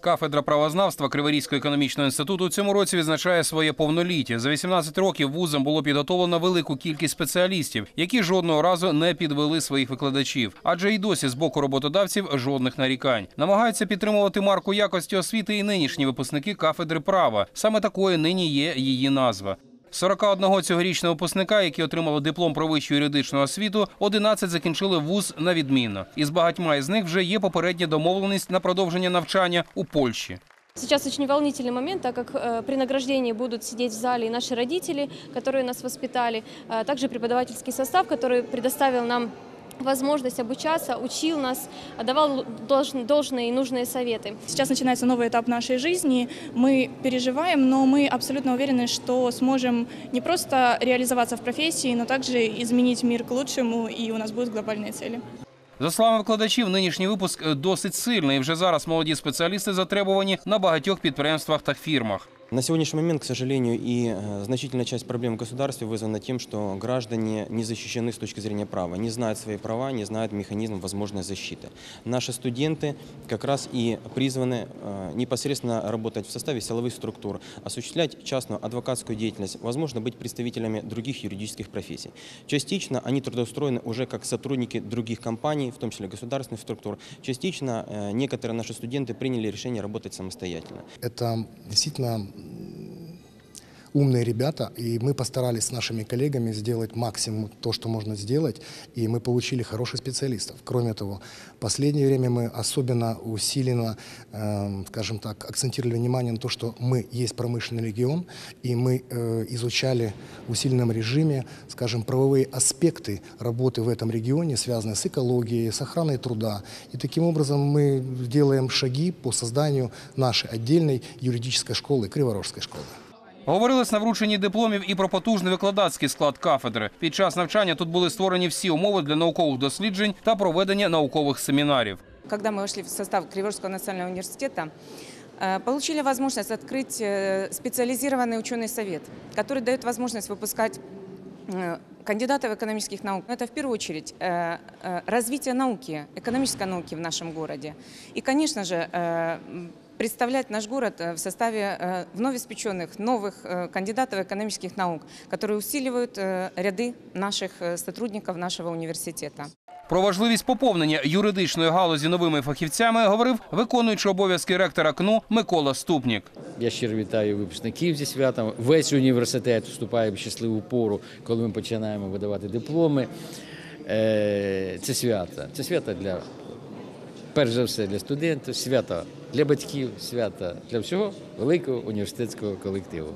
Кафедра правознавства Криворізького економічного інституту цьому році відзначає своє повноліття. За 18 років вузом було підготовлено велику кількість спеціалістів, які жодного разу не підвели своїх викладачів. Адже й досі з боку роботодавців жодних нарікань. Намагаються підтримувати марку якості освіти і нинішні випускники кафедри права. Саме такою нині є її назва. 41 цьогорічного випускника, які отримали диплом про вищу юридичну освіту, 11 закінчили вуз на відмінно. Із багатьма із них вже є попередня домовленість на продовження навчання у Польщі. Сейчас очень волнительный момент, так как э, при награждении будут сидеть в зале и наши родители, которые нас воспитали, а также преподавательский состав, который предоставил нам возможность обучаться, учил нас, давал должн- должные и нужные советы. Сейчас начинается новый этап нашей жизни. Мы переживаем, но мы абсолютно уверены, что сможем не просто реализоваться в профессии, но также изменить мир к лучшему, и у нас будут глобальные цели. За словами викладачів, нинішній випуск е, досить сильний. і Вже зараз молоді спеціалісти затребувані на багатьох підприємствах та фірмах. На сегодняшний момент, к сожалению, и э, значительная часть проблем в государстве вызвана тем, что граждане не защищены с точки зрения права, не знают свои права, не знают механизм возможной защиты. Наши студенты как раз и призваны э, непосредственно работать в составе силовых структур, осуществлять частную адвокатскую деятельность, возможно, быть представителями других юридических профессий. Частично они трудоустроены уже как сотрудники других компаний, в том числе государственных структур. Частично э, некоторые наши студенты приняли решение работать самостоятельно. Это действительно умные ребята, и мы постарались с нашими коллегами сделать максимум то, что можно сделать, и мы получили хороших специалистов. Кроме того, в последнее время мы особенно усиленно, э, скажем так, акцентировали внимание на то, что мы есть промышленный регион, и мы э, изучали в усиленном режиме, скажем, правовые аспекты работы в этом регионе, связанные с экологией, с охраной труда. И таким образом мы делаем шаги по созданию нашей отдельной юридической школы, Криворожской школы. Говорилось на врученні дипломів і про потужний викладацький склад кафедри. Під час навчання тут були створені всі умови для наукових досліджень та проведення наукових семінарів. Когда мы вошли в состав Криворжского национального университета, э, получили возможность открыть э, специализированный ученый совет, который дает возможность выпускать э, Кандидатов экономических наук. Это в первую очередь э, э, развитие науки, экономической науки в нашем городе. И, конечно же, э, представлять наш город э, в составе э, вновь испеченных новых э, кандидатов экономических наук, которые усиливают э, ряды наших э, сотрудников нашего университета. Про важливість поповнення юридичної галузі новими фахівцями говорив виконуючий обов'язки ректора КНУ Микола Ступнік. Я щиро вітаю випускників зі святом. Весь університет вступає в щасливу пору, коли ми починаємо видавати дипломи. Е, Це свято. Це свято для, перш за все, для студентів, свято для батьків, свято для всього великого університетського колективу.